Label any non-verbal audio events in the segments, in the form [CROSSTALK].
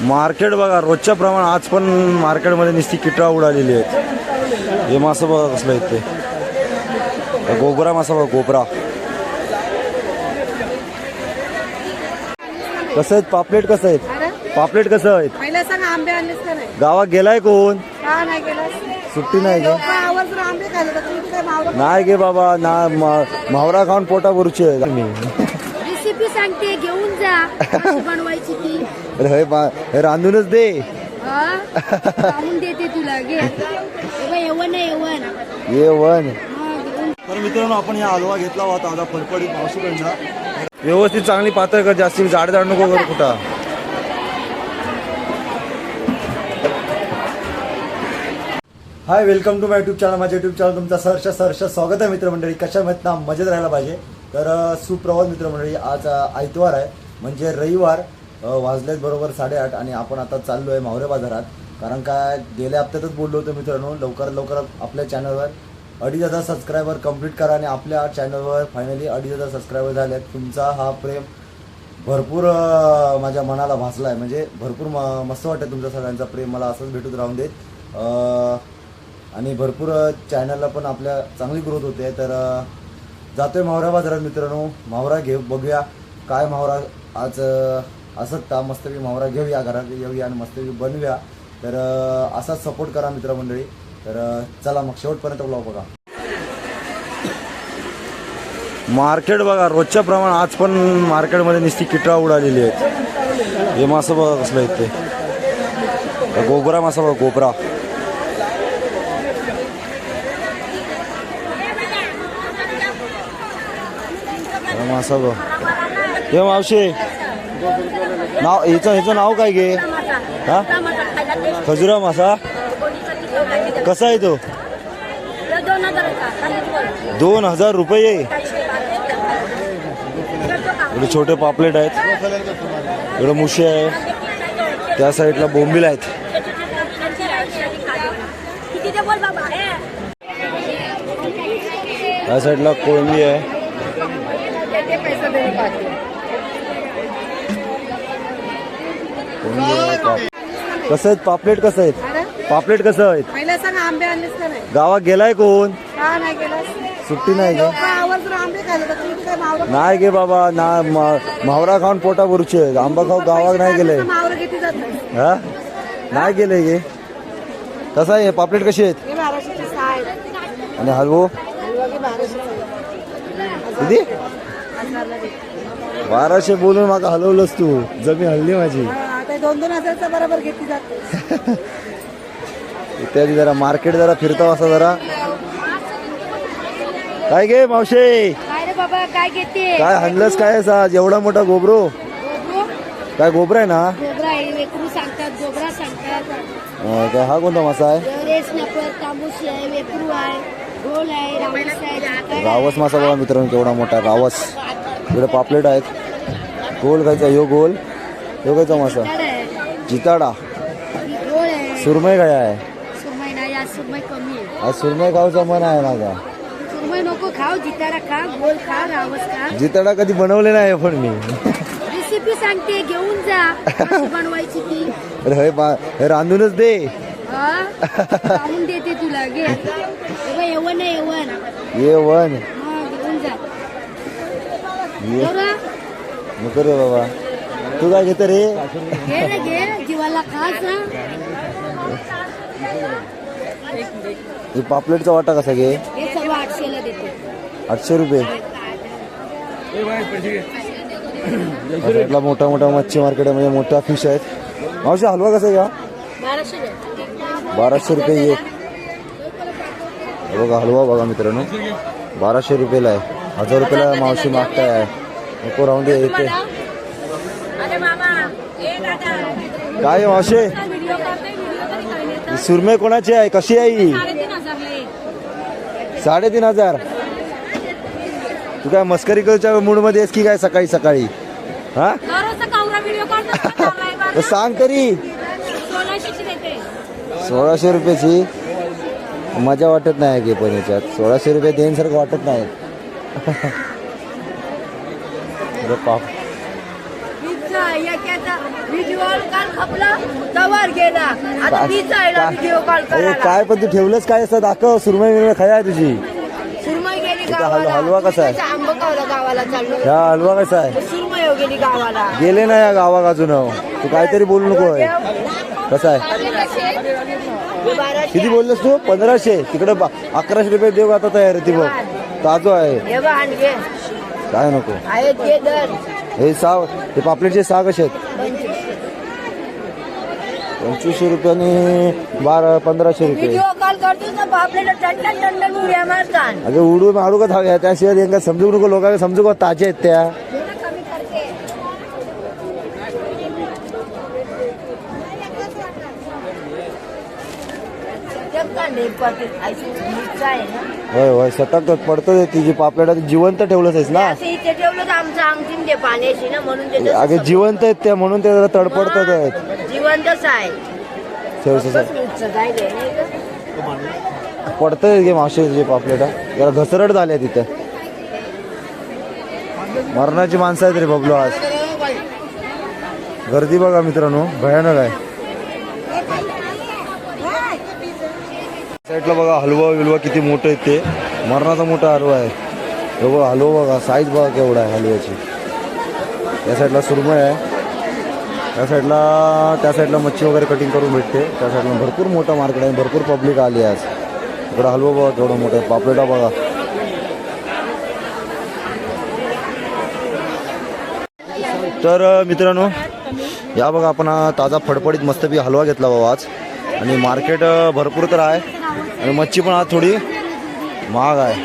Market बघा रोजच्या प्रमाण आज पण मार्केटमध्ये नुसती किटळा उडालेली आहेत. हे मासं बघा कसलं आहेत ते. गोबरा मासा बघा गोबरा कसं आहेत? पापलेट कसं आहेत? पापलेट कसं आहेत? का गावात गेलाय कोण? का सुट्टी नाही मावळं नाही गे बाबा ना मावरा खाऊन पोटा भरूची आहे. रेसिपी सांगते घेऊन जा. [LAUGHS] बनवायची अरे हे बा- हे रांधूनच दे. हा? देते तुला घे. ये वन तर मित्रांनो आपण या हलवा घेतला होता आता फडफडीत मावशीकडनं व्यवस्थित चांगली पातळ कर जास्ती जाड जाड नको करू कुठं. Hi welcome to my YouTube channel माझ्या युट्यूब चॅनल तुमचं सहर्ष सहर्ष स्वागत आहे मित्रमंडळी. कशा ना मजेत राहायला पाहिजे? तर सुप्रभात मित्रमंडळी. आज आयतवार आहे. म्हणजे रविवार. अ, वाजलेत बरोबर साडेआठ आणि आपण आता चाललो आहे मावरे बाजारात. कारण काय गेल्या हप्त्यातच बोललो होतो मित्रांनो लवकरात लवकर आपल्या चॅनलवर अडीच हजार सबस्क्रायबर कंप्लीट करा आणि आपल्या चॅनलवर फायनली अडीच हजार सबस्क्रायबर झाले आहेत तुमचा हा प्रेम भरपूर माझ्या मनाला भासला आहे म्हणजे भरपूर म मस्त वाटतं तुमचा सगळ्यांचा प्रेम. मला असंच भेटत राहून देत. आणि भरपूर चॅनलला पण आपल्या चांगली ग्रोथ होते. तर जातोय मावरा बाजारात मित्रांनो. मावरा घेऊ बघूया काय मावरा आज असंच का मस्तपैकी मावरा घेऊया घरात येऊया आणि मस्तपैकी बनवूया. तर असाच सपोर्ट करा मित्रमंडळी. तर चला मग शेवटपर्यंत ब्लॉग बघा. मार्केट बघा रोजच्या प्रमाण आज पण मार्केटमध्ये नुसती किटळा उडालेली आहेत. हे मासं बघा कसलं आहेत ते. गोबरा मासा बघा गोबरा. मासा बघ. हे मावशे. नाव हिचं ह्याचं नाव काय घे हा? खजुरा मासा कसा आहे तो? दोन हजार रुपये. इकडे छोटे पापलेट आहेत. इकडे मुशी आहे. त्या साईडला बोंबील आहेत. त्या साईडला कोळंबी आहे ते पैसे देणे पाहते कोळंबी आहे, पाप- कसं आहेत? पापलेट कसं आहेत? पापलेट कसं आहेत? पहिला सांग आंबे आणलेस का नाही? गावात गेलाय कोण? का नाही सुट्टी नाही आंबे मावळं नाही गे बाबा ना मावरा खाऊन पोटा भरूची. आंबा खाऊ गावात नाही नाही हा? नाही गेले गे. कसं आहे? पापलेट कशी आहेत? हे आणि हलवो? किती बाराशे. बोलून माका हलवलंस तू. जमीन हल्ली माझी. दोन दोन हजारचा बरोबर घेतली जाते. [LAUGHS] इत्यादी जरा मार्केट जरा फिरतो असं जरा. काय गे मावशे? काय रे बाबा काय घेते? काय हल्लस काय आज एवढा मोठा गोबरो? काय गोबरा आहे ना? गोबरा आहे वेकरू सांगतात गोबरा सांगतात. अं, काय हा कोणता मासा आहे? रावस मासा बघा मित्रांनो केवढा मोठा रावस. इकडे पापलेट आहेत. गोल खायचा यो गोल यो खायचा मासा. जिताडा. सुरमई काय आहे? सुरमई नाही आज सुरमई कमी आहे. आज सुरमई खाऊचा मन आहे माझा सुरमई नको जितारा खा गोल खा रावस खा. जिताडा कधी बनवले नाही पण मी. रेसिपी सांगते घेऊन जा. कशी बनवायची ती. अरे हे बा- हे रांधूनच दे. हा? देते तुला घे. एवढं येवण आहे येवण ये वन घेऊन जा. ये. बरं? नको रे बाबा. तू काय घेत रे? घे रे घे. जीवाला खास हा. हे पापलेटचा वाटा कसा घे? हे सर्व आठशेला देते. आठशे रुपये. साईडला मोठा मोठा मच्छी मार्केट आहे म्हणजे मोठा फिश आहेत. मावशी हलवा कसा आहे का बाराशे रुपये एक हे बघा हलवा बघा मित्रांनो. बाराशे रुपयाला आहे. हजार रुपयाला मावशी मागताय. नको राहून दे येते. काय ही सुरमई कोणाची आहे? कशी आहे ही? साडेतीन हजार. तू काय मस्करी करूच्या मूडमध्ये आहेस की काय सकाळी सकाळी? हा? [LAUGHS] सांग तरी. सोळाशे रुपयाची? मजा वाटत नाही की पण याच्यात. सोळाशे रुपये देण्यासारखं वाटत नाही. [LAUGHS] व्हिडिओ काढ खपला तवार गेला. आता मी जायला व्हिडिओ कॉल अरे करायला. काय पण तू ठेवलंच काय? असं दाखव सुरमई बिरमई खाय आहे तुझी. सुरमई गेली हल- गावाला. हलवा कसा आहे? त्याचा आंबा गावला चाललो. ह्या हलवा कसा आहे? सुरमई हो गेली गावाला. गेले ना या गावा अजून. तू काहीतरी बोलू नको आहे. कसा आहे? बाराशे. किती बोललेस तू? पंधराशे. तिकडे बा- अकराशे रुपये देऊ आता तयार आहे ती बघ. ताजो आहे. हे काय नको? आहेत घे दर. हे सहा हे पापलेटचे सहा कसे आहेत? पंचवीसशे रुपयाने बारा पंधराशे रुपये. व्हिडिओ कॉल करतो ना आपल्याला टंडन टंडन उड्या मारतात अगं उडू मारू का धाव्या त्याशिवाय यांना समजू नको लोकांना समजू का ताजे आहेत त्या? होय होय सतत पडतो ते तिची पापलेट जिवंत ठेवलंच आहेस ना? असं इथे ठेवलं तर आमचं अंगठीन ते पाण्याची ना म्हणून ते तसं अगे जिवंत आहेत त्या म्हणून ते जरा तडपडतात आहेत. आहे. नाही का? पडतंय गे मावशीचे पापलेटा जरा घसरट झाल्या तिथं. मरणाची माणसं आहेत रे बबलो आज. गर्दी बघा मित्रांनो भयानक आहे. साईडला बघा हलवा विलवा किती मोठं आहे ते. मरणाचा मोठा हलवा आहे. बघा हलवा बघा साईज बघा केवढा आहे हलव्याची. त्या साईडला सुरमई आहे. त्या साईडला त्या साईडला मच्छी वगैरे कटिंग करून भेटते. त्या साईडला भरपूर मोठं मार्केट आहे भरपूर पब्लिक आली आहे आज. इकडं हलवा बघा थोडं मोठं आहे. पापलेटा बघा. तर मित्रांनो या बघा आपण ताजा फडफडीत मस्तपैकी हलवा घेतला बाबा आज. आणि मार्केट भरपूर तर आहे. आणि मच्छी पण आज थोडी महाग आहे.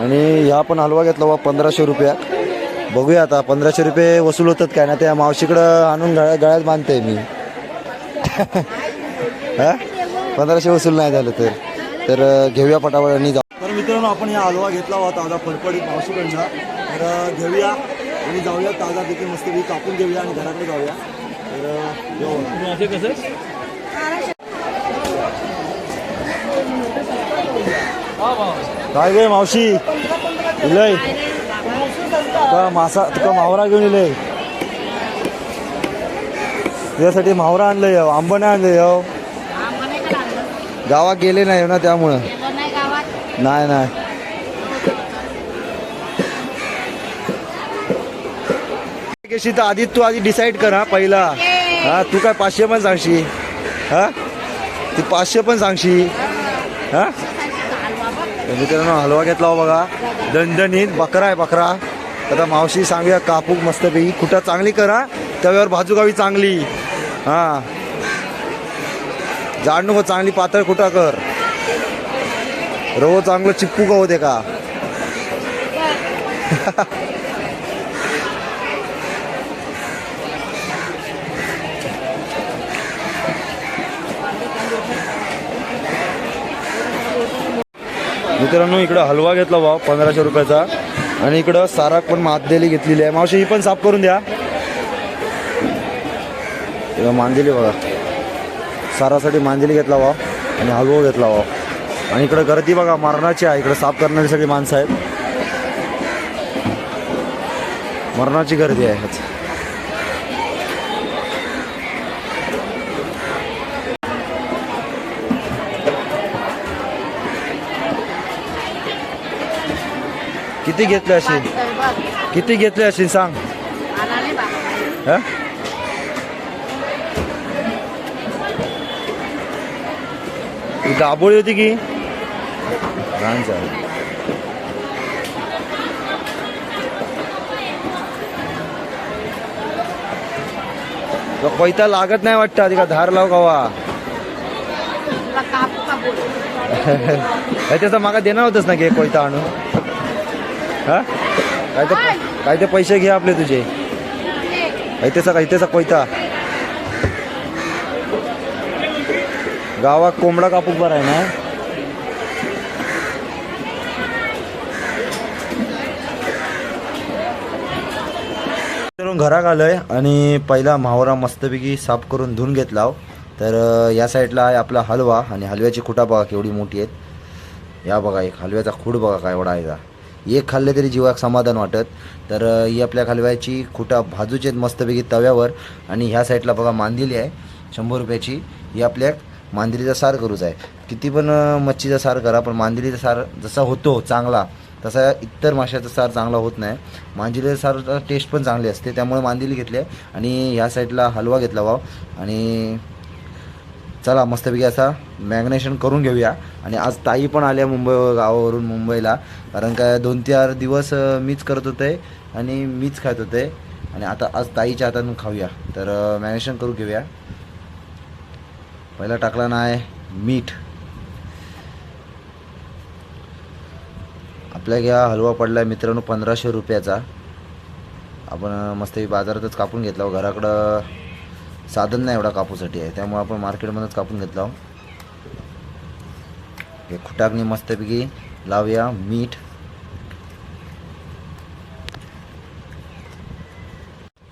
आणि ह्या पण हलवा घेतला बाबा पंधराशे रुपयात. बघूया आता पंधराशे रुपये वसूल होतात काय ना त्या मावशीकडं आणून गळ्या गळ्यात बांधते मी. [LAUGHS] हा? पंधराशे वसूल नाही झालं तर. तर घेऊया पटापट आणि जाऊ. तर मित्रांनो आपण या हलवा घेतला होता ताजा फडफडीत मावशीकडनं. तर घेऊया आणि जाऊया ताजा तिथे मस्तपैकी कापून घेऊया आणि घराकडे जाऊया. तर कसं येऊ. काय गे मावशी? लय तुका मासा तुका मावरा घेऊन येले. तुझ्यासाठी मावरा आणलंय हो, आंबा नाही आणलंय हो गावात गेले नाही ना त्यामुळं. नाही नाही. कशी तर आधी तू आधी डिसाईड कर हा पहिला. हा तू काय पाचशे पण सांगशी. हा? तू पाचशे पण सांगशी. हा? मित्रांनो हलवा घेतला हो बघा. दणदणीत बकरा आहे बकरा. आता मावशी सांगूया कापूक मस्तपैकी. कुठं चांगली करा तव्यावर भाजूगावी चांगली. हा. जाड नको हो, चांगली पातळ कुठं कर. रवो चांगलं चिप्पू का होते का? मित्रांनो इकडं हलवा घेतला बा पंधराशे रुपयाचा. आणि इकडं साराक पण मांदेली घेतलेली आहे. मावशी ही पण साफ करून द्या. इकडं मांदेली बघा. सारासाठी मांदेली घेतला वा आणि हलवो घेतला वा आणि इकडं गर्दी बघा मरणाची आहे. इकडं साफ करणारी सगळी माणसं आहेत. मरणाची गर्दी आहे. किती घेतले अशी? किती घेतले अशी सांग? हा? दाबोळी होती की? रांचा. तो कोयता लागत नाही वाटतं आधी का धार लाव कवा? त्याचा [LAUGHS] मागा देणार होतस ना घे कोयता आणून? हा? काय ते काय ते पैसे घे आपले तुझे. ऐतेचा इथेचा कोयता गावात कोंबडा कापूक बरा आहे ना? घरात आलोय आणि पहिला मावरा मस्तपैकी साफ करून धुवून घेतला हो. तर या साईडला आहे आपला हलवा आणि हलव्याची खुटा बघा केवढी मोठी आहेत. या बघा एक हलव्याचा खूड बघा काय एवढा आहे का एक खाल्ले तरी जीवाक समाधान वाटत. तर ही आपल्या हलव्याची खुटा भाजूचे आहेत मस्तपैकी तव्यावर आणि ह्या साईडला बघा मांदिली आहे. शंभर रुपयाची. ही आपल्या मांदिलीचा सार करूच आहे. किती पण मच्छीचा सार करा पण मांदिलीचा सार जसा होतो चांगला तसा इतर माशाचा सार चांगला होत नाही. मांदिलीचा सार टेस्ट पण चांगली असते. त्यामुळे मांदिली घेतली आहे. आणि ह्या साईडला हलवा घेतला वाव आणि चला मस्तपैकी असा मॅग्नेशन करून घेऊया. आणि आज ताई पण आल्या मुंबई गावावरून मुंबईला. कारण काय दोन चार दिवस मीच करत होते आणि मीच खात होते. आणि आता आज ताईच्या हातातून खाऊया. तर मॅग्नेशन करून घेऊया. पहिला टाकला नाही मीठ. आपल्या घ्या हलवा पडला आहे मित्रांनो पंधराशे रुपयाचा. आपण मस्तपैकी मस्त बाजारातच कापून घेतला. घराकडं साधन नाही एवढा कापूसाठी आहे. त्यामुळे आपण मार्केटमध्येच कापून घेतला हे खुटाकणी मस्तपैकी लावूया. मीठ.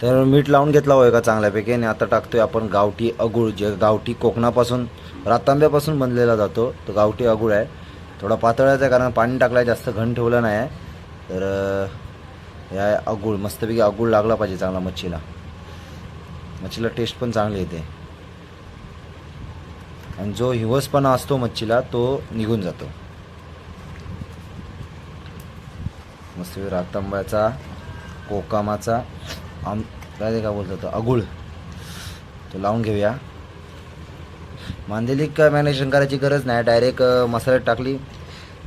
तर मीठ लावून घेतला होय का चांगल्यापैकी. आणि आता टाकतोय आपण गावठी अगुळ जे गावठी कोकणापासून रातांब्यापासून बनलेला जातो. तो गावठी अगूळ आहे. थोडा पातळाचा आहे कारण पाणी टाकला आहे जास्त घन ठेवलं नाही आहे. तर या अगुळ मस्तपैकी अगूळ लागला पाहिजे चांगला मच्छीला. मच्छीला टेस्ट पण चांगली येते. आणि जो हिवसपणा असतो मच्छीला तो निघून जातो. मस्त रातांब्याचा कोकामाचा आम काय ते का बोलतो तो अगुळ. तो लावून घेऊया. मांदेली काय मॅनेजन करायची गरज नाही. डायरेक्ट मसाल्यात टाकली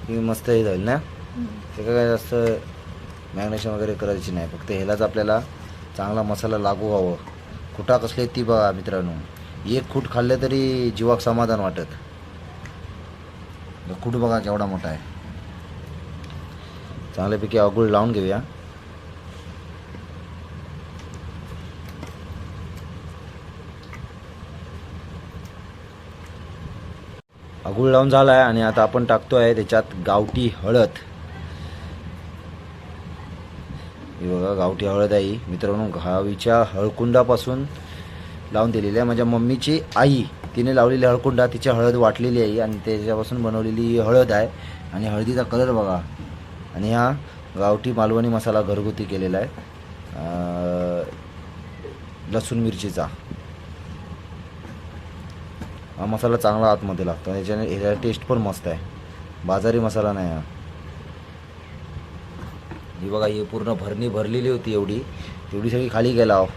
की मस्त हे जाईल ना? ते काय जास्त मॅग्नेशन वगैरे करायची नाही. फक्त ह्यालाच आपल्याला चांगला मसाला लागू व्हावं कुठा कसले ती बघा मित्रांनो. एक खूट खाल्ले तरी जीवाक समाधान वाटत. खूट बघा केवढा मोठा आहे. चांगल्यापैकी अगुळ लावून घेऊया. अगुळ लावून झाला आहे आणि आता आपण टाकतो आहे त्याच्यात गावठी हळद. ही बघा गावठी हळद आई मित्र मित्रांनो गावीच्या हळकुंडापासून लावून दिलेली आहे. माझ्या मम्मीची आई तिने लावलेली हळकुंडा तिची हळद वाटलेली आहे आणि त्याच्यापासून बनवलेली हळद आहे. आणि हळदीचा कलर बघा. आणि हा गावठी मालवणी मसाला घरगुती केलेला आहे. लसूण मिरचीचा. हा मसाला चांगला आतमध्ये लागतो आणि याच्याने ह्याचा टेस्ट पण मस्त आहे. बाजारी मसाला नाही हा. ही बघा ही पूर्ण भरणी भरलेली होती एवढी. तेवढी सगळी खाली गेला अहो.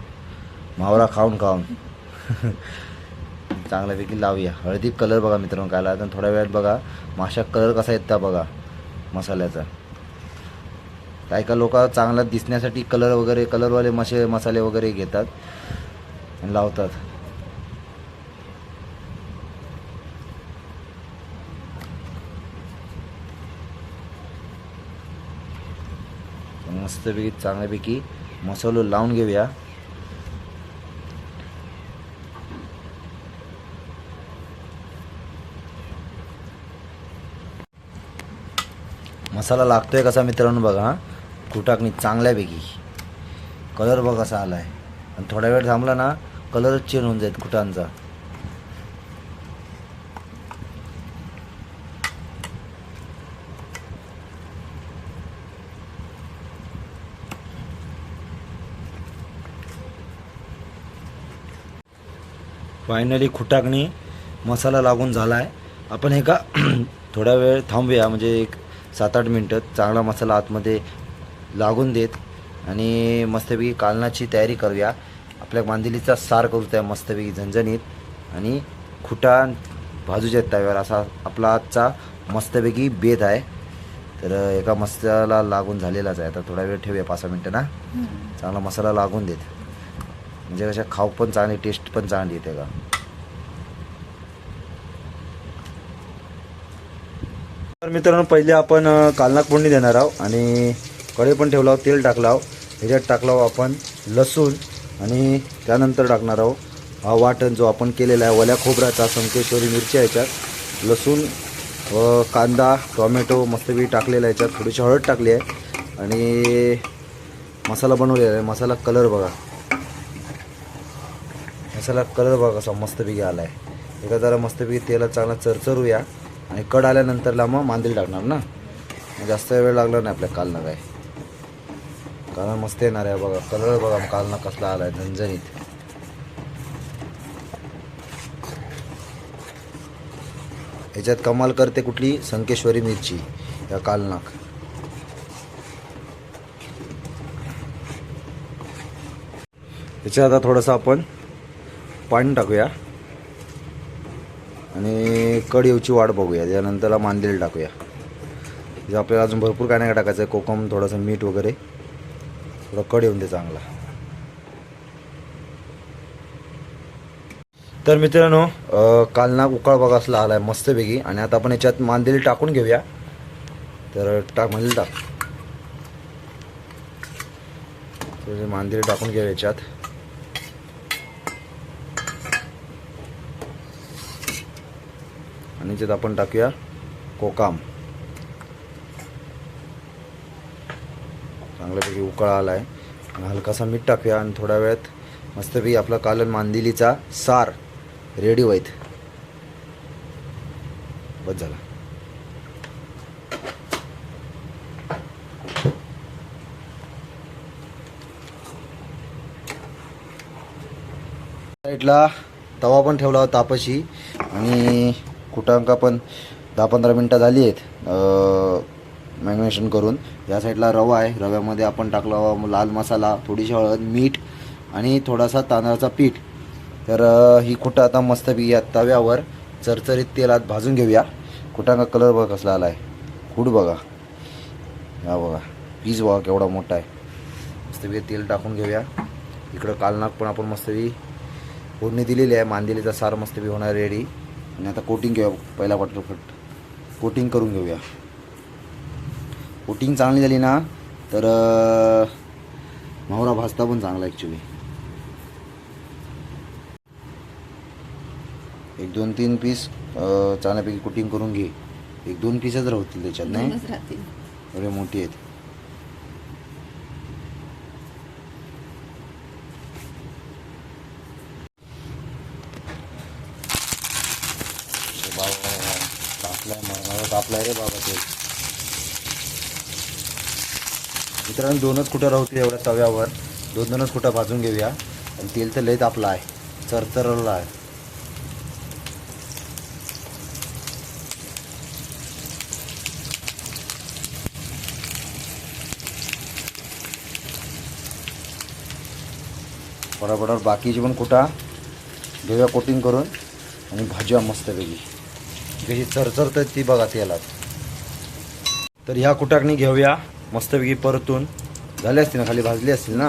मावरा खाऊन खाऊन. चांगल्यापैकी लावूया. हळदी कलर बघा मित्रांनो काय लागतं. थोड्या वेळात बघा माशा कलर कसा येतात बघा मसाल्याचा. काय का लोक चांगला दिसण्यासाठी कलर वगैरे कलरवाले मसे मसाले वगैरे घेतात लावतात. मस्तपैकी चांगल्यापैकी मसालो लावून घेऊया. मसाला लागतोय कसा मित्रांनो बघा कुटाकणी चांगल्यापैकी. कलर बघ कसा आला आहे आणि थोडा वेळ थांबला ना कलरच चेंज होऊन जाईल कुटांचा. फायनली खुटाकणी मसाला लागून झाला आहे आपण हे का [CLEARS THROAT] थोडा वेळ थांबूया म्हणजे एक सात आठ मिनटं चांगला मसाला आतमध्ये लागून देत आणि मस्तपैकी कालनाची तयारी करूया. आपल्या मांदिलीचा सार करू त्या मस्तपैकी झणझणीत आणि खुटा भाजूच्या तव्यावर असा आपला आजचा मस्तपैकी बेत आहे. तर एका मसाला लागून झालेलाच आहे. आता थोडा वेळ ठेवूया पाच सहा मिनटं ना? चांगला मसाला लागून देत. म्हणजे कशा खाऊ पण चांगली टेस्ट पण चांगली येते का? तर मित्रांनो पहिले आपण कालनाक फोडणी देणार आहोत आणि कढई पण ठेवला आहोत तेल टाकलं आहोत. ह्याच्यात टाकला आहोत आपण लसूण आणि त्यानंतर टाकणार आहोत हा वाटण जो आपण केलेला आहे वल्या खोबऱ्याचा संकेश्वरी मिरची ह्याच्यात याच्यात लसूण व कांदा टोमॅटो मस्तपैकी टाकलेला ह्याच्यात. थोडीशी हळद टाकली आहे आणि मसाला बनवलेला आहे. मसाला कलर बघा. मसाला कलर बघा कसा मस्तपैकी आला आहे एका जरा मस्तपैकी तेला चांगला चरचरूया आणि कड आल्यानंतरला मग मांदील टाकणार ना. जास्त वेळ लागला नाही आपल्या कालना काय. कालना मस्त येणार आहे बघा. कलर बघा कालना कसला आलाय झणझणीत. याच्यात कमाल करते कुठली? संकेश्वरी मिरची या कालनाक. याच्यात आता थोडंसं आपण पाणी टाकूया. आणि कड येऊची वाट बघूया. त्यानंतर मांदेल टाकूया. जे आपल्याला अजून भरपूर काय नाही टाकायचं आहे कोकम थोडंसं मीठ वगैरे. थोडं कड येऊन दे चांगला. तर मित्रांनो कालना उकाळ बघा असला आला आहे मस्तपैकी. आणि आता आपण याच्यात मांदेली टाकून घेऊया. तर टाक मांदेली टाक. तर मांदेली टाकून घेऊया याच्यात. आणि त्यात आपण टाकूया कोकाम. चांगल्यापैकी उकळा आला आहे हलकासा मीठ टाकूया आणि थोड्या वेळात मस्तपैकी आपला कालन मांदिलीचा सार रेडी व्हायत बस झाला. साईडला तवा पण ठेवला होता तापाशी. आणि कुटांका पण दहा पंधरा मिनटं झाली आहेत मॅग्नेशन करून. या साईडला रवा आहे रव्यामध्ये आपण टाकला लाल मसाला थोडीशी हळद मीठ आणि थोडासा तांदळाचा पीठ. तर ही कुठं आता मस्तपैकी या तव्यावर चरचरीत तेलात भाजून घेऊया. कुटांका कलर बघा कसला आला आहे. खूड बघा. हा बघा. पीज बघा केवढा मोठा आहे. मस्तपैकी तेल टाकून घेऊया. इकडं कालनाक पण आपण मस्तपैकी फोडणी दिलेली आहे. मांदिलीचा सार मस्तपैकी होणार रेडी आणि आता कोटिंग घेऊया पहिला पटपट कोटिंग करून घेऊया. कोटिंग चांगली झाली ना? तर अं, मावरा भाजता पण चांगला ॲक्च्युली एक दोन तीन पीस चांगल्यापैकी कोटिंग करून घे. एक दोन पीसच राहतील त्याच्यात नाही? एवढे मोठी आहेत बाबा कापलाय मला कापलाय रे बाबा ते. मित्रांनो दोनच कुठं राहतील एवढ्या तव्यावर? दोन दोनच कुठं भाजून घेऊया? आणि तेल तर लय तापलं आहे. चरचरलं आहे. बरोबर बाकीची पण कुठा? घेऊया कोटिंग करून आणि भाज्या मस्तपैकी. कशी चरचरतात ती बघा तेलात. तर ह्या कुटाकणी घेऊया. मस्तपैकी परतून. झाले असतील ना खाली भाजली असतील ना?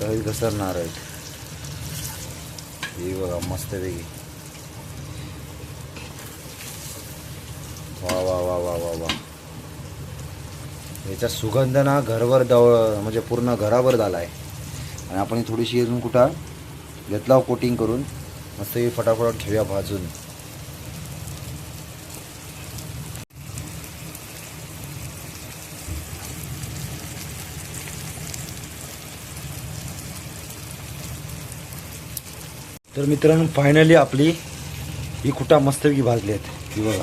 तळी घसरणार आहेत. ही बघा मस्तपैकी. वा वा वा वा वा वा. याचा सुगंध ना घरभर दव म्हणजे पूर्ण घरावर झाला आहे आणि आपण थोडीशी अजून कुठं घेतला कोटिंग करून. मस्त फटाफट ठेवूया भाजून. तर मित्रांनो फायनली आपली ही कुटा मस्तपैकी भाजली आहेत. ही बघा.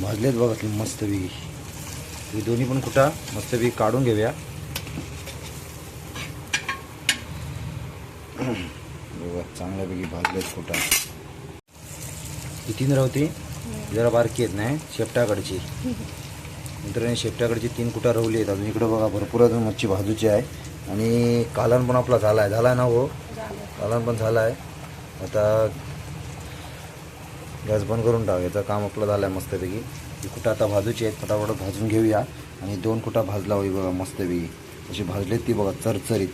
भाजली आहेत बघा ती मस्तपैकी. ही दोन्ही पण कुटा मस्तपैकी काढून घेऊया. बघा चांगल्यापैकी भाजलेत कुटा ही तीन राहती. जरा बारकी आहेत नाही? शेपटाकडची. मित्रांनी शेपटाकडची तीन कुटा रवली आहेत? अजून इकडं बघा भरपूर अजून मच्छी भाजूची आहे. आणि कालन पण आपला झाला आहे झाला आहे ना हो? कालन पण झाला आहे आता गॅस बंद करून टाक. याचं काम आपलं झालं आहे मस्तपैकी. ही कुठं आता भाजूची आहेत फटाफट भाजून घेऊया. आणि दोन कुटा भाजला होई बघा मस्तपैकी. अशी भाजलीत ती बघा चरचरीत.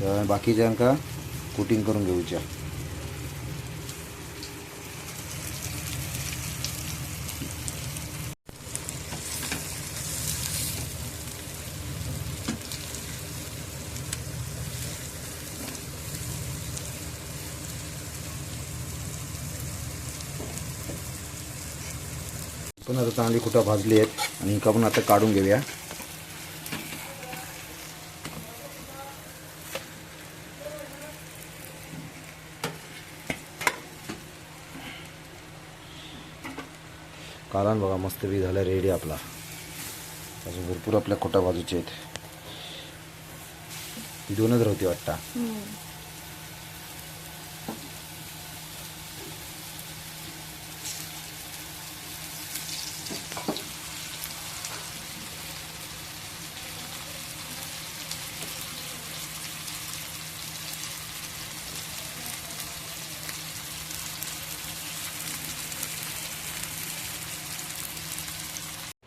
तर बाकीच्यांका कुटिंग करून घेऊच्या. पण आता चांगली कुठं भाजली आहेत आणि का पण आता काढून घेऊया. कालान बघा मस्त बी झालं रेडी आपला. अजून भरपूर आपल्या खोटा बाजूचे आहेत. दोनच राहते वाटता.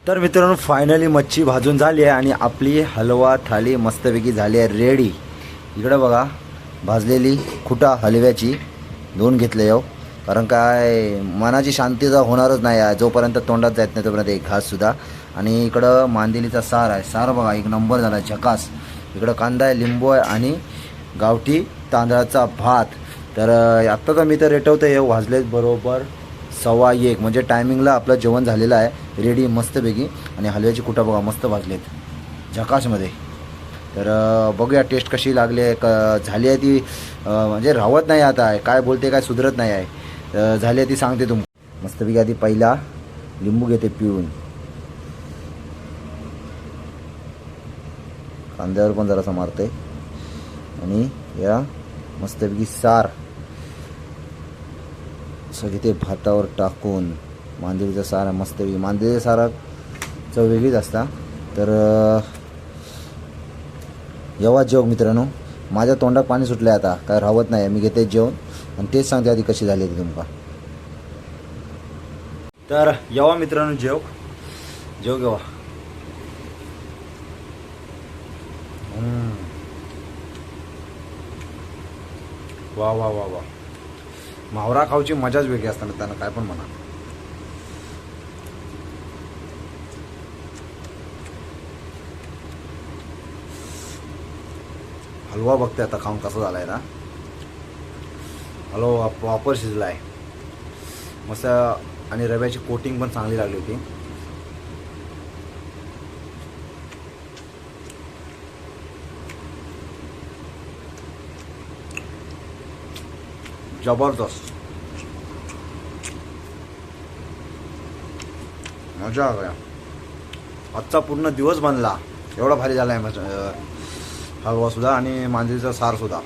तर मित्रांनो फायनली मच्छी भाजून झाली आहे आणि आपली हलवा थाली मस्तपैकी झाली आहे रेडी इकडं बघा भाजलेली खुटा हलव्याची दोन घेतले येऊ कारण काय मनाची शांती तर होणारच नाही आहे. जोपर्यंत तोंडात जात नाही तोपर्यंत एक घाससुद्धा आणि इकडं मांदेलीचा सार आहे. सार बघा एक नंबर झाला आहे झकास. इकडं कांदा आहे लिंबू आहे आणि गावठी तांदळाचा भात. तर आत्ता तर मी तर रेटवतो येऊ भाजलेत बरोबर सव्वा एक. म्हणजे टायमिंगला आपलं जेवण झालेलं आहे. रेडी मस्तपैकी. आणि हलव्याची कुठं बघा मस्त भाजलेत. झकाशमध्ये तर बघूया टेस्ट कशी लागली आहे. क झाली आहे ती म्हणजे राहत नाही आता. आहे काय बोलते काय सुधरत नाही आहे. झाली आहे ती सांगते तुम. मस्तपैकी आधी पहिला लिंबू घेते पिळून. कांद्यावर पण जरासा मारते आणि या मस्तपैकी सार. सगळे ते भातावर टाकून मांदेलीचा सारा मस्त मांदेलीचा सारा चव वेगळीच असता. तर अं, जेव्हा जेव मित्रांनो. माझ्या तोंडात पाणी सुटलं आहे आता. काय राहत नाही मी घेते जेवण. आणि तेच सांगते आधी कशी झाली ती तुमका तर येवा मित्रांनो जेव. जेव घेवा. वा वा वा वा. मावरा खाऊची मजाच वेगळी असताना त्यांना काय पण म्हणा. हलवा बघते आता खाऊन कसा झालाय ना. हलवा प्रॉपर आहे मस्त आणि रव्याची कोटिंग पण चांगली लागली होती. जबरदस्त मजा आ गया आजचा पूर्ण दिवस बनला. एवढा भारी झाला आहे हलवा सुद्धा आणि मांजरीचा सार सुद्धा.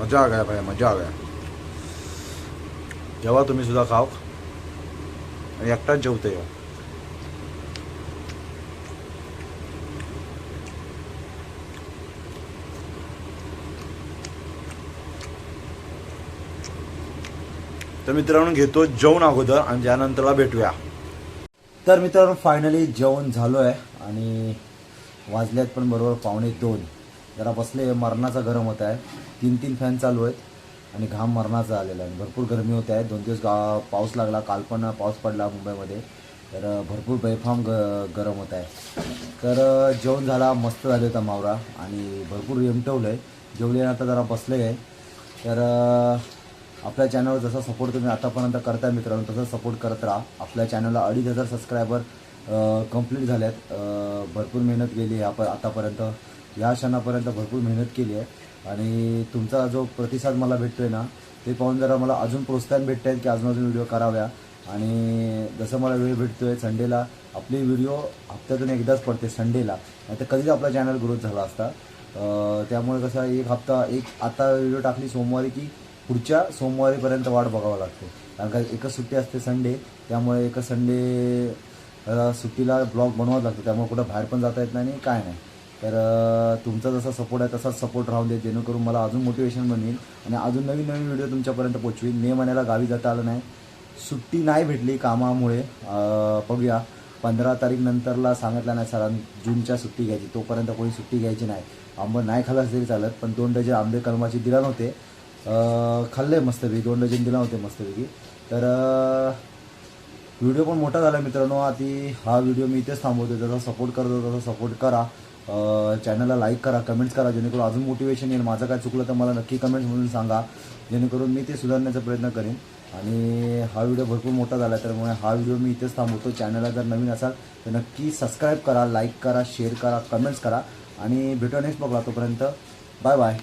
मजा आ गया भाई मजा आ गया जेव्हा तुम्ही सुद्धा खाव आणि एकटाच जेवते या तर मित्रांनो घेतो जेवण अगोदर आणि त्यानंतरला भेटूया. तर मित्रांनो फायनली जेवण झालो आहे आणि वाजल्यात पण बरोबर पावणे दोन. जरा बसले मरणाचा गरम होत आहे. तीन तीन फॅन चालू आहेत. आणि घाम मरणाचा आलेला आहे. भरपूर गरमी होत आहे. दोन दिवस गा पाऊस लागला. काल पण पाऊस पडला मुंबईमध्ये. तर भरपूर बेफाम ग गरम होत आहे. तर जेवण झाला. मस्त झाले होता मावरा. आणि भरपूर रेमटवलं आहे जेवल्यानंतर जरा बसले आहे. तर आपल्या चॅनलवर जसा सपोर्ट तुम्ही आतापर्यंत करताय मित्रांनो तसा सपोर्ट करत राहा. आपल्या चॅनलला अडीच हजार सबस्क्रायबर कंप्लीट झाल्यात भरपूर मेहनत केली आहे आपण आतापर्यंत. या क्षणापर्यंत भरपूर मेहनत केली आहे. आणि तुमचा जो प्रतिसाद मला भेटतोय ना ते पाहून जरा मला अजून प्रोत्साहन भेटत आहेत की अजून अजून व्हिडिओ कराव्या. आणि जसं मला वेळ भेटतोय संडेला आपली व्हिडिओ हप्त्यातून एकदाच पडते संडेला. नाही तर कधीच आपला चॅनल ग्रोथ झाला असता. त्यामुळे कसं आहे, एक हप्ता एक आता व्हिडिओ टाकली सोमवारी की पुढच्या सोमवारीपर्यंत वाट बघावा लागते. कारण का एकच सुट्टी असते संडे त्यामुळे एकच संडे सुट्टीला ब्लॉग बनवावं लागतो. त्यामुळे कुठं बाहेर पण जाता येत नाही काय नाही. तर तुमचा जसा सपोर्ट आहे तसाच सपोर्ट राहून दे जेणेकरून मला अजून मोटिवेशन बनेल आणि अजून नवीन नवीन व्हिडिओ तुमच्यापर्यंत पोचवीन मे महिन्याला गावी जाता आलं नाही. सुट्टी नाही भेटली कामामुळे. बघूया. पंधरा तारीख नंतरला सांगितलं नाही सरांनी जूनच्या सुट्टी घ्यायची. तोपर्यंत कोणी सुट्टी घ्यायची नाही. आंबं नाही खाल्लं तरी चालत पण दोन डझन आंबे कलमाचे दिला नव्हते. खाल्ले मस्तपैकी. दोन डझन दिला नव्हते मस्तपैकी. तर व्हिडिओ पण मोठा झाला मित्रांनो. आधी हा व्हिडिओ मी इथेच थांबवतो जसा सपोर्ट करतो तसा सपोर्ट करा. चॅनलला लाईक करा कमेंट्स करा जेणेकरून अजून मोटिवेशन येईल. माझं काय चुकलं तर मला नक्की कमेंट्समधून सांगा. जेणेकरून मी ते सुधारण्याचा प्रयत्न करेन. आणि हा व्हिडिओ भरपूर मोठा झाला आहे त्यामुळे हा व्हिडिओ मी इथेच थांबवतो. चॅनलला जर नवीन असाल तर नक्की सबस्क्राईब करा लाईक करा शेअर करा कमेंट्स करा. आणि भेटू नेक्स्ट बघा तोपर्यंत. Bye bye